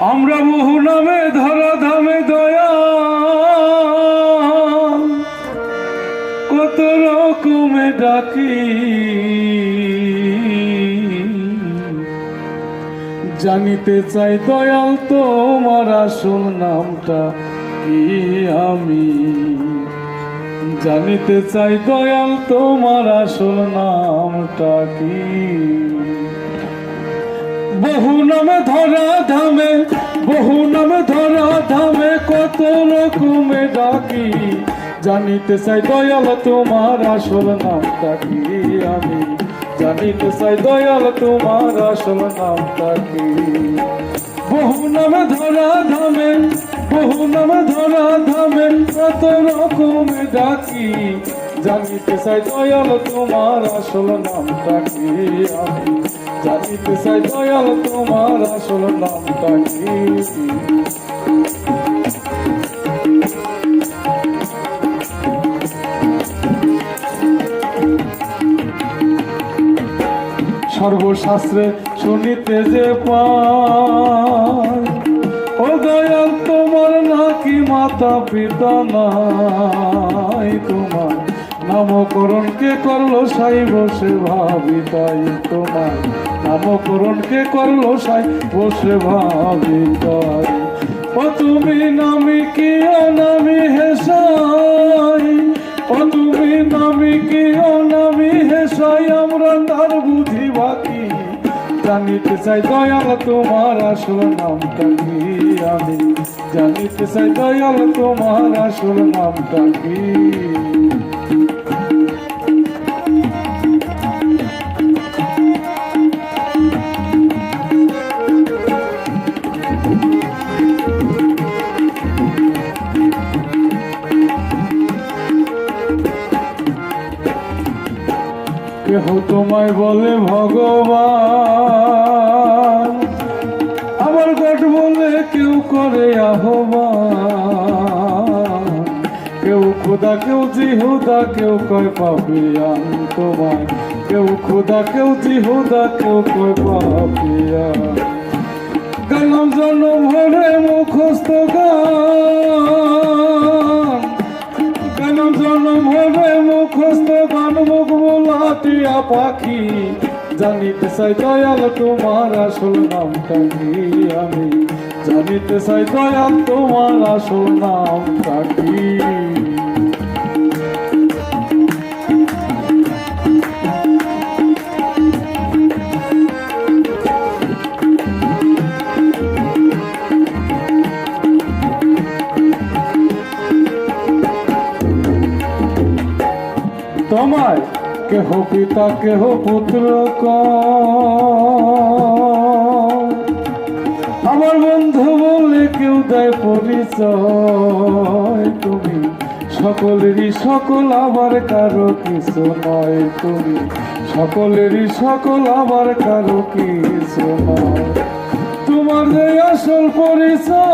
আমরা বহু নামে ধরা ধামে দয়া কত রকমে ডাকি। জানিতে চাই দয়াল, তোমার আসল নামটা কি আমি? জানিতে চাই দয়াল, তোমার আসল নামটা কি? বহু নামে ধরা ধামে কত রকমে ডাকি, জানিতে চাই দয়াল তোমার আসল নামটা কি আমি? জানিতে চাই দয়াল তোমার আসল নামটা কি? বহু নামে ধরা ধামে, বহু নামে ধরা ধামে, কত রকমে ডাকি, জানিতে চাই দয়াল তোমার আসল নামটা কি আমি? জানিতে চাই দয়াল তোমার আসল নামটা কি? সর্বশাস্ত্রে শুনিতে যে পাই ও দয়াল, তোমার নাকি মাতা পিতা নাই? তোমার নামকরণ কে করল সাই বসে ভাবি তাই তোমার নামকরণ কে করল সাই বসে ভাবি তাই ও তুমি নামি কি অনামি হেসাই? ও তুমি নামি কি তার বুঝি বাকি। জানিতে চাই দয়াল তোমার আসল নামটা কি আমি। জানিতে চাই দয়াল তোমার আসল নামটা কি কেহ তোমায় বলে ভগবান। আবার গট বলে কেউ করে আহ্বান। কেউ খুদা, কেউ জিহুদা, কেউ কয় পাপিয়ান তোমায় কেউ খুদা, কেউ জিহুদা, কেউ কয় পাপিয়ান গেলাম জন্ম ভরে মুখস্থ গান। বোলাটিয়া পাখি, জানিতে চাই দয়াল তোমার আসল নাম কি আমি। জানিতে চাই দয়াল তোমার আসল নাম কি কেহ পিতা, কেহ পুত্র। আমার বন্ধু বলে কেউ দেয় পরিচয়। তুমি সকলেরই সকল, আবার কারও কিছু নয়। তুমি সকলেরই সকল, আবার কারও কিছু নয়। তোমার যে আসল পরিচয়,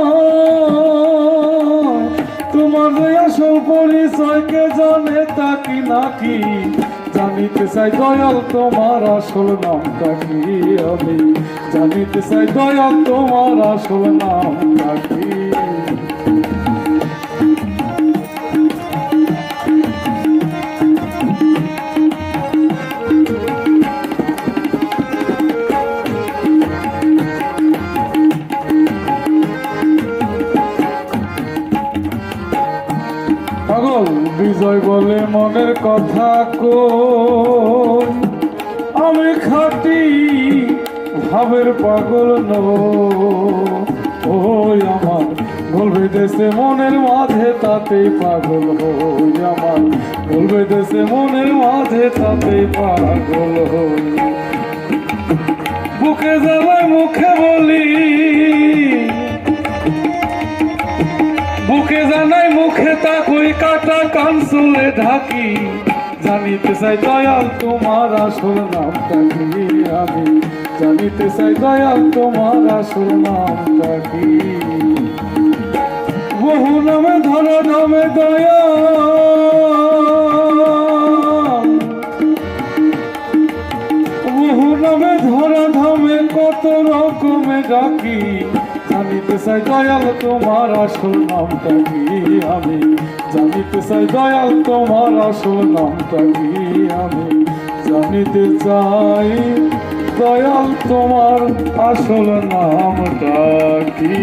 তোমার যে আসল পরিচয়, কে জানে তা কি নাকি জানিতে চাই দয়াল তোমার আসল নামটা কি আমি? জানিতে চাই দয়াল তোমার আসল নামটা কি? বিজয় বলে মনের কথা কো আমি খাটি ভাবের পাগল ওই আমার বলবে দেশে মনের মাঝে, তাতেই পাগল হই আমার। বলবে দেশে মনের মাঝে, তাতেই পাগল হই। বুকে জ্বালায় মুখে বলি কাটা কান চুলে ঢাকি, জানিতে চাই দয়াল তোমার আসল নামটা কি? আমি জানিতে চাই দয়াল তোমার আসল নামটা কি? বহু নামে ধর নামে দয়াল কত রকমে ডাকি জানি চাই দয়াল তোমার আসল নামটা কি? আমি জানিতে চাই দয়াল তোমার আসল নামটা কি? আমি জানিতে চাই দয়াল তোমার আসল নামটা কি?